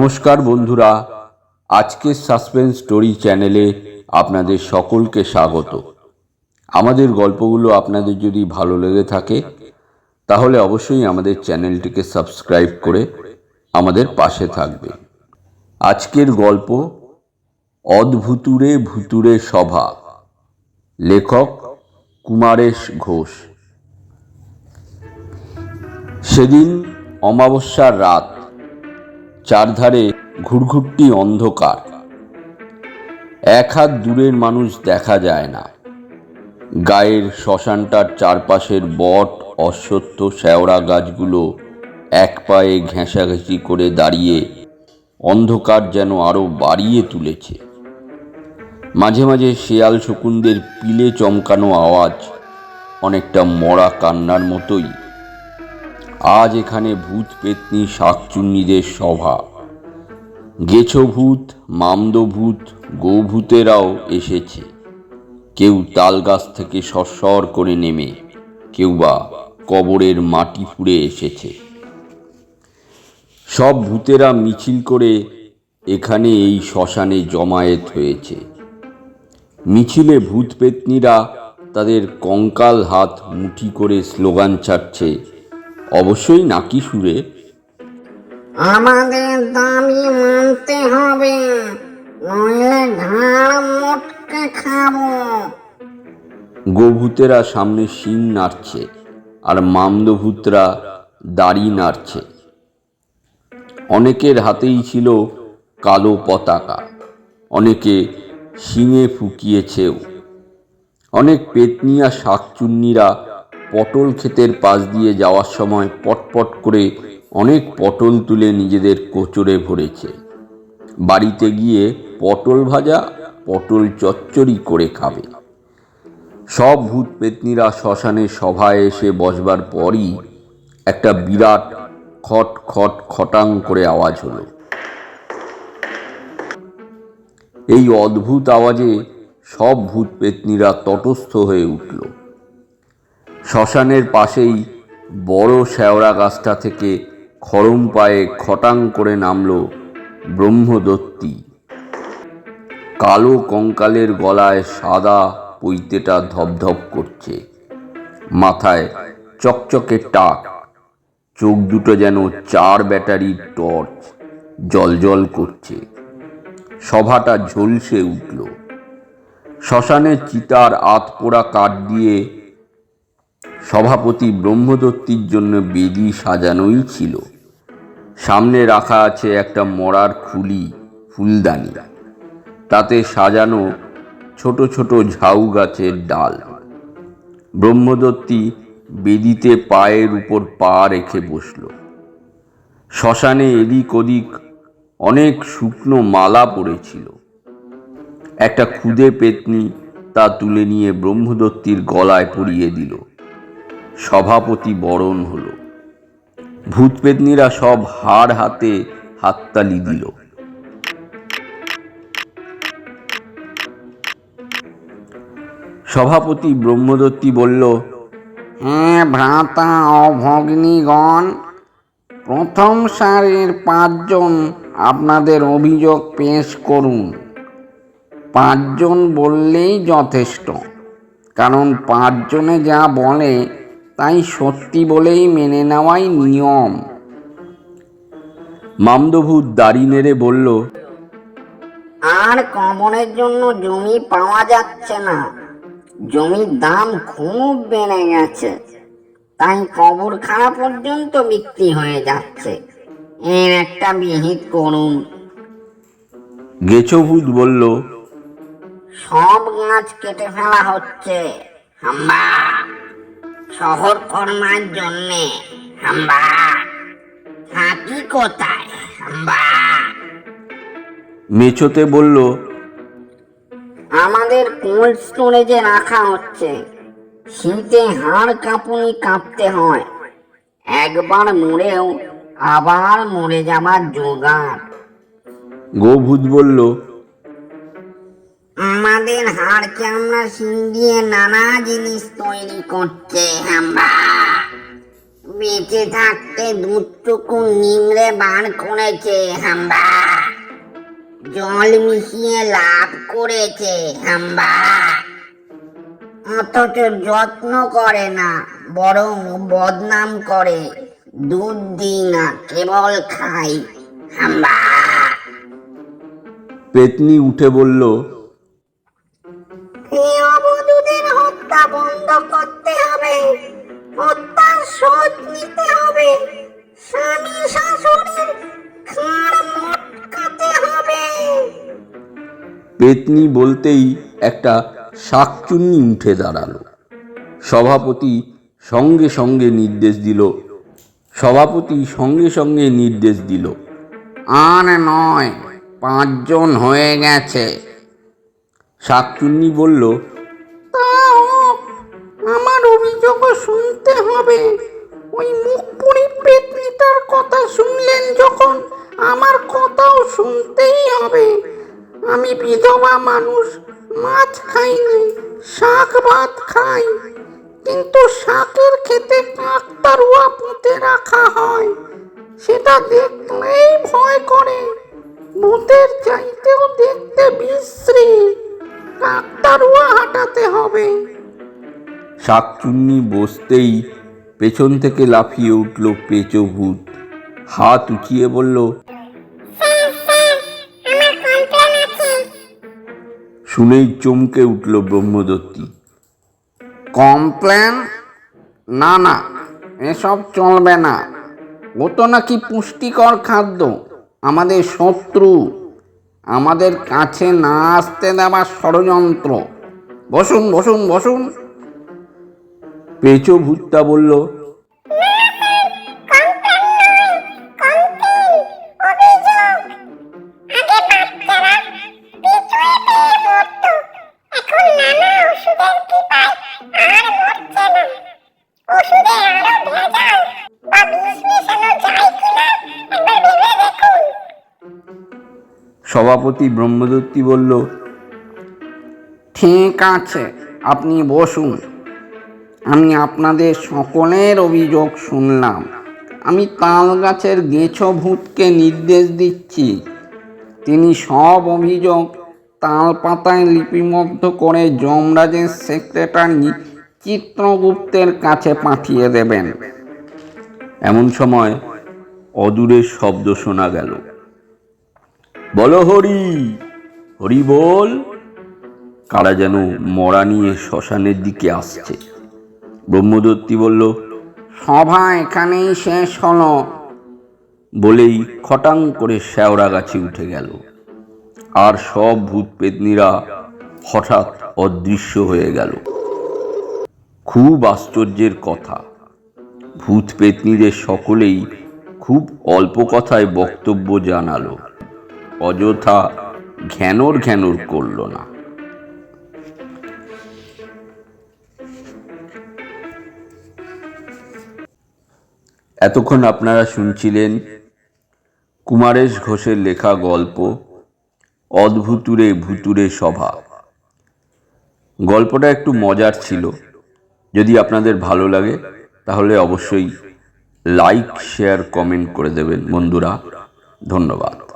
নমস্কার বন্ধুরা, আজকের সাসপেন্স স্টোরি চ্যানেলে আপনাদের সকলকে স্বাগত। আমাদের গল্পগুলো আপনাদের যদি ভালো লেগে থাকে, তাহলে অবশ্যই আমাদের চ্যানেলটিকে সাবস্ক্রাইব করে আমাদের পাশে থাকবে। আজকের গল্প, অদ্ভুতুরে ভুতুরে সভা। লেখক, কুমারেশ ঘোষ। সেদিন অমাবস্যার রাত চারধারে ঘুরঘুরটি অন্ধকার। এক হাত দূরের মানুষ দেখা যায় না। গায়ের শ্মশানটার চারপাশের বট, অশ্বত্থ শেওড়া গাছগুলো এক পায়ে ঘেঁষাঘেঁষি করে দাঁড়িয়ে অন্ধকার যেন আরও বাড়িয়ে তুলেছে। মাঝে মাঝে শেয়াল শকুনদের পিলে চমকানো আওয়াজ অনেকটা মরা কান্নার মতোই আজ এখানে ভূত পেতনি শাকচুন্নিদের সভা। গেছো ভূত, মামদ ভূত গোভূতেরাও এসেছে। কেউ তাল গাছ থেকে সরসর করে নেমে, কেউ বা কবরের মাটি ফুঁড়ে এসেছে। সব ভূতেরা মিছিল করে এখানে এই শ্মশানে জমায়েত হয়েছে। মিছিলে ভূত পেতনিরা তাদের কঙ্কাল হাত মুঠি করে স্লোগান ছাড়ছে অবশ্যই নাকি সুরে। আমাদের দাবি মানতে হবে নইলে ঘাড় মোটকে খাব। গোভূতেরা সামনে শিং নাড়ছে আর মামদভূতরা দাড়ি নাড়ছে। অনেকের হাতেই ছিল কালো পতাকা অনেকে শিঙে ফুকিয়েছেও। অনেক পেতনিয়া শাকচুন্নিরা পটল ক্ষেতের পাশ দিয়ে যাওয়ার সময় পটপট করে অনেক পটল তুলে নিজেদের কোচরে ভরেছে। বাড়িতে গিয়ে পটল ভাজা, পটল চচ্চড়ি করে খাবে। সব ভূত পেতনিরা শ্মশানে সভায় এসে বসবার পরই একটা বিরাট খট খট খটাং করে আওয়াজ হলো। এই অদ্ভুত আওয়াজে সব ভূত পেতনিরা তটস্থ হয়ে উঠল। শ্মশানের পাশেই বড় শেওড়া গাছটা থেকে খরম পায়ে খটাং করে নামল ব্রহ্মদত্তী। কালো কঙ্কালের গলায় সাদা পৈতেটা ধপধপ করছে। মাথায় চকচকে টাক। চোখ দুটো যেন চার ব্যাটারির টর্চ জলজল করছে। সভাটা ঝলসে উঠল। শ্মশানের চিতার আতপোড়া কাঠ দিয়ে সভাপতি ব্রহ্মদত্তির জন্য বেদি সাজানোই ছিল। সামনে রাখা আছে একটা মরার খুলি ফুলদানি। তাতে সাজানো ছোট ছোট ঝাউ গাছের ডাল। ব্রহ্মদত্তি বেদিতে পায়ের উপর পা রেখে বসল। শ্মশানে এদিক ওদিক অনেক শুকনো মালা পড়েছিল। একটা খুদে পেতনি তা তুলে নিয়ে ব্রহ্মদত্তির গলায় পরিয়ে দিল। সভাপতি বরণ হল। ভূত পেতনিরা সব হাড় হাতে হাততালি দিল। সভাপতি ব্রহ্মদত্তি বলল হ্যাঁ ভ্রাতা ও ভগ্নীগণ প্রথম সারির পাঁচজন আপনাদের অভিযোগ পেশ করুন। পাঁচজন বললেই যথেষ্ট, কারণ পাঁচজনে যা বলে তাই সত্যি বলেই মেনে নেওয়াই নিয়ম। মামদভূত দাড়ি নেড়ে বলল আর কবরের জন্য জমি পাওয়া যাচ্ছে না। জমির দাম খুব বেড়ে গেছে। তাই কবর খাওয়া পর্যন্ত বিক্রি হয়ে যাচ্ছে। এর একটা বিহিত করুন। গেছভূত বলল সব গাছ কেটে ফেলা হচ্ছে। হাম্বা! শহর কর্মার জন্যে হাম্বা। থাকি কোথায় হাম্বা? মেছোতে বলল আমাদের কোল্ড স্টোরেজে রাখা হচ্ছে। শীতে হাড় কাঁপুনি কাঁপতে হয়। একবার মরেও আবার মরে যাবার জোগাড়। গোভূত বলল আমাদের হাড় চামড়া শিং দিয়ে নানা জিনিস তৈরি করছে, হাম্বা। বেঁচে থাকতে দুধটুকু নিংড়ে বার করেছে, হাম্বা। জল মিশিয়ে লাভ করেছে, হাম্বা। অথচ যত্ন করে না, বরং বদনাম করে। দুধ দিই না, কেবল খাই, হাম্বা। পেতনি উঠে বলল এই অবধূদের হত্যা বন্ধ করতে হবে। হত্যার শোধ নিতে হবে। স্বামী শাশুড়ির খাড় মটকাতে হবে। পেতনি বলতেই একটা শাকচুন্নি উঠে দাঁড়াল। সভাপতি সঙ্গে সঙ্গে নির্দেশ দিল। সভাপতি সঙ্গে সঙ্গে নির্দেশ দিল। আর নয় পাঁচজন হয়ে গেছে। শাকচুন্নি বলল আমার অভিযোগও শুনতে হবে। ওই মুখপুরি পেতনিটার কথা শুনলেন যখন আমার কথাও শুনতেই হবে। আমি বিধবা মানুষ, মাছ খাইনি শাক ভাত খাই। কিন্তু শাকের খেতে কাকতারুয়া পুঁতে রাখা হয়, সেটা দেখলেই ভয় করে। ভূতের চাইতেও দেখতে বিশ্রী। কাকতারুয়া হাঁটাতে হবে। শাকচুন্নি বসতেই পেছন থেকে লাফিয়ে উঠল পেঁচো ভূত হাত উঁচিয়ে বলল শুনেই চমকে উঠল ব্রহ্মদত্তী। কমপ্লেন? না না এসব চলবে না। ও তো নাকি পুষ্টিকর খাদ্য আমাদের শত্রু। আমাদের কাছে না আসতে দেওয়ার ষড়যন্ত্র। বসুন বসুন বসুন। পেঁচো ভূতটা বলল সভাপতি ব্রহ্মদত্তী বলল, ঠিক আছে, আপনি বসুন। আমি আপনাদের সকলের অভিযোগ শুনলাম। আমি তাল গাছের গেছো ভূতকে নির্দেশ দিচ্ছি। তিনি সব অভিযোগ তাল পাতায় লিপিবদ্ধ করে যমরাজের সেক্রেটারি চিত্রগুপ্তের কাছে পাঠিয়ে দেবেন। এমন সময় অদূরের শব্দ শোনা গেল। বলো হরি হরি বল। কারা যেন মরা নিয়ে শ্মশানের দিকে আসছে। ব্রহ্মদত্তী বলল সভা এখানেই শেষ হলো। বলেই খটাং করে শ্যাওড়া গাছে উঠে গেল। আর সব ভূত পেতনিরা হঠাৎ অদৃশ্য হয়ে গেল। খুব আশ্চর্যের কথা। ভূত পেতনিদের সকলেই খুব অল্প কথায় বক্তব্য জানালো। অযথা ঘ্যানোর ঘ্যানোর করল না। এতক্ষণ আপনারা শুনছিলেন কুমারেশ ঘোষের লেখা গল্প, অদ্ভুতুরে ভুতুরে সভা। গল্পটা একটু মজার ছিল। যদি আপনাদের ভালো লাগে, তাহলে অবশ্যই লাইক, শেয়ার, কমেন্ট করে দেবেন। বন্ধুরা, ধন্যবাদ।